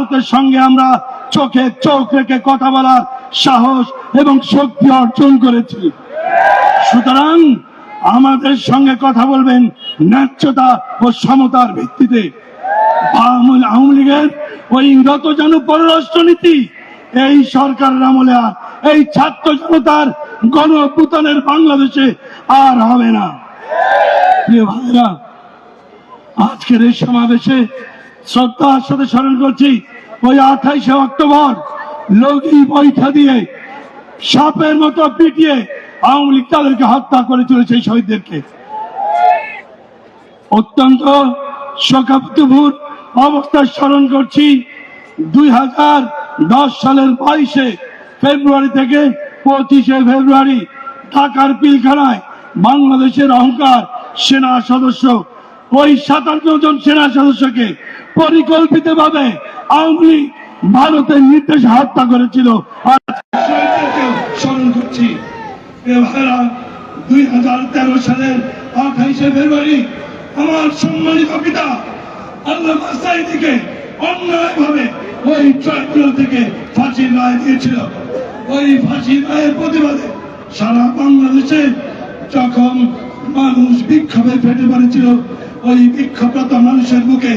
ভারতের সঙ্গে আমরা চোখে চোখ রেখে কথা বলার সাহস এবং শক্তি অর্জন করেছি। সুতরাং আমাদের সঙ্গে কথা বলবেন ন্যায্যতা ও সমতার ভিত্তিতে। আওয়ামী লীগের ওই রতজানু পররাষ্ট্রনীতি, এই সরকারের আমলে আর এই ছাত্র জনতার গণ বাংলাদেশে আর হবে না। প্রিয় ভাইরা আজকের এই সমাবেশে শ্রদ্ধার সাথে স্মরণ করছি, ওই আঠাইশে অক্টোবর লগি বৈঠা দিয়ে সাপের মতো পিটিয়ে আওয়ামী লীগ তাদেরকে হত্যা করে চলেছে এই শহীদদেরকে। অত্যন্ত শোকাবুর অবস্থায় স্মরণ করছি, দুই হাজার দশ সালের বাইশে ফেব্রুয়ারি থেকে পঁচিশে ফেব্রুয়ারি ঢাকার পিলখানায় বাংলাদেশের অহংকার সেনা সদস্য ওই সাতান্ন জন সেনা সদস্যকে পরিকল্পিতভাবে আওয়ামী লীগ ভারতের নির্দেশে হত্যা করেছিল। স্মরণ করছি। দুই হাজার তেরো সালের আঠাইশে ফেব্রুয়ারি আমার সম্মানিত পিতা আল্লাহ সাইদিকে অন্যায়ভাবে ওই ট্রাইব্যুনাল থেকে ফাঁসির রায় দিয়েছিল। ওই ফাঁসির রায়ের প্রতিবাদে সারা বাংলাদেশে যখন মানুষ বিক্ষোভে ফেটে পড়েছিল ওই বিক্ষোভরত মানুষের বুকে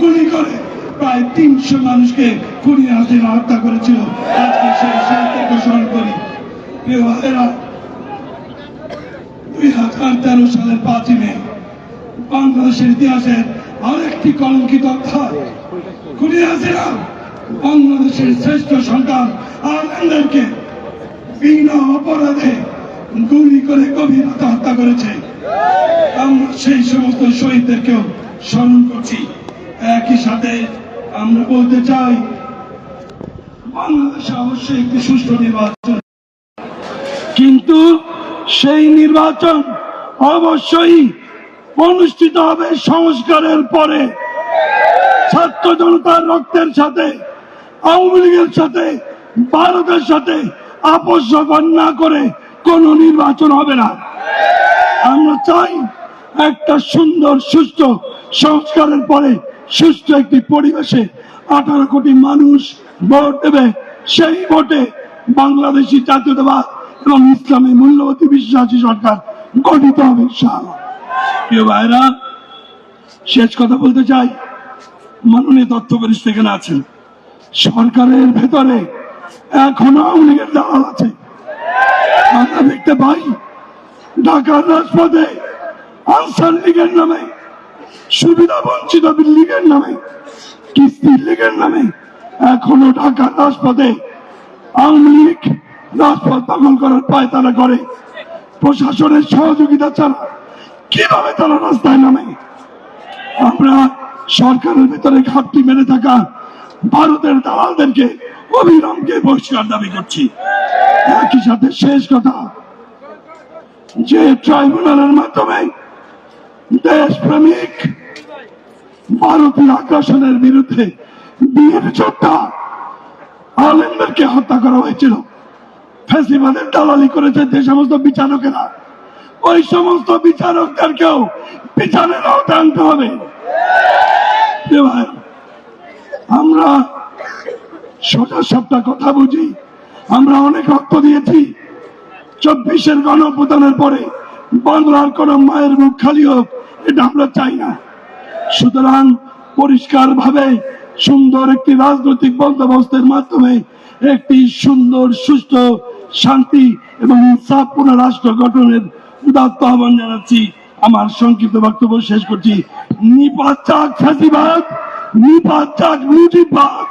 গুলি করে প্রায় তিনশো মানুষকে খুনি হাসিনা হত্যা করেছিল। আজকে সেই শহীদদেরকে স্মরণ করি। প্রিয় দুই হাজার তেরো সালের পাঁচই মে, বাংলাদেশের ইতিহাসের আরেকটি কলঙ্কিত বাংলাদেশের শ্রেষ্ঠ সন্তান আলেনদেরকে বিনা অপরাধে গুলি করে গভীরতা হত্যা করেছে আমরা সেই সমস্ত শহীদদেরকেও স্মরণ করছি। একই সাথে আমরা বলতে চাই, বাংলাদেশে অবশ্যই একটি সুষ্ঠু নির্বাচন। কিন্তু সেই নির্বাচন অবশ্যই অনুষ্ঠিত হবে সংস্কারের পরে। ছাত্র জনতার রক্তের সাথে, আওয়ামী লীগের সাথে, ভারতের সাথে আপোষ না করে কোনো নির্বাচন হবে না। আমরা চাই একটা সুন্দর, সুস্থ সংস্কারের পরে সুস্থ একটি পরিবেশে আঠারো কোটি মানুষ ভোট দেবে। সেই ভোটে বাংলাদেশি জাতীয়তাবাদ এবং ইসলামী মূল্যবতী বিশ্বাসী সরকার গঠিত হবে ভাইরা শেষ কথা বলতে চাই। মাননীয় তথ্য পরিষদ এখানে আছেন। সরকারের ভেতরে এখনও আওয়ামী লীগের আছে। আমরা দেখতে পাই ঢাকার রাজপথে আনসার লীগের নামে, সুবিধা বঞ্চিত লীগের নামে কিস্তির লীগের নামে, এখনও ঢাকার রাজপথে আওয়ামী লীগ রাজপথ দখল করার পায় তারা করে। প্রশাসনের সহযোগিতা ছাড়া কীভাবে তারা রাস্তায় নামে? আমরা সরকারের ভিতরে ঘাটতি মেরে থাকা ভারতের দালালদেরকে অবিরামকে বহিষ্কার দাবি করছি। একই সাথে শেষ কথা, যে ট্রাইব্যুনালের মাধ্যমে দেশপ্রেমিক ভারতীয় আগ্রাসনের বিরুদ্ধে বীর যোদ্ধা আলেমদেরকে হত্যা করা হয়েছিল। ফেসিবাদের দালালি করেছে যে সমস্ত বিচারকেরা। ওই সমস্ত বিচারকদেরকেও বিচারের আওতায় আনতে হবে। আমরা সোজা সবটা কথা বুঝি। আমরা অনেক রক্ত দিয়েছি। চব্বিশের গণপ্রদানের পরে বাংলার কোন মায়ের মুখ খালি হোক, এটা আমরা চাই না। সুতরাং পরিষ্কার ভাবে সুন্দর একটি রাজনৈতিক বন্দোবস্তের মাধ্যমে একটি সুন্দর, সুস্থ, শান্তি এবং ইনসাফপূর্ণ রাষ্ট্র গঠনের উদাত্ত আহ্বান জানাচ্ছি। আমার সংক্ষিপ্ত বক্তব্য শেষ করছি। নিপাত চাক ফাঁসিবাদ নিপাত চাক মুজিবাদ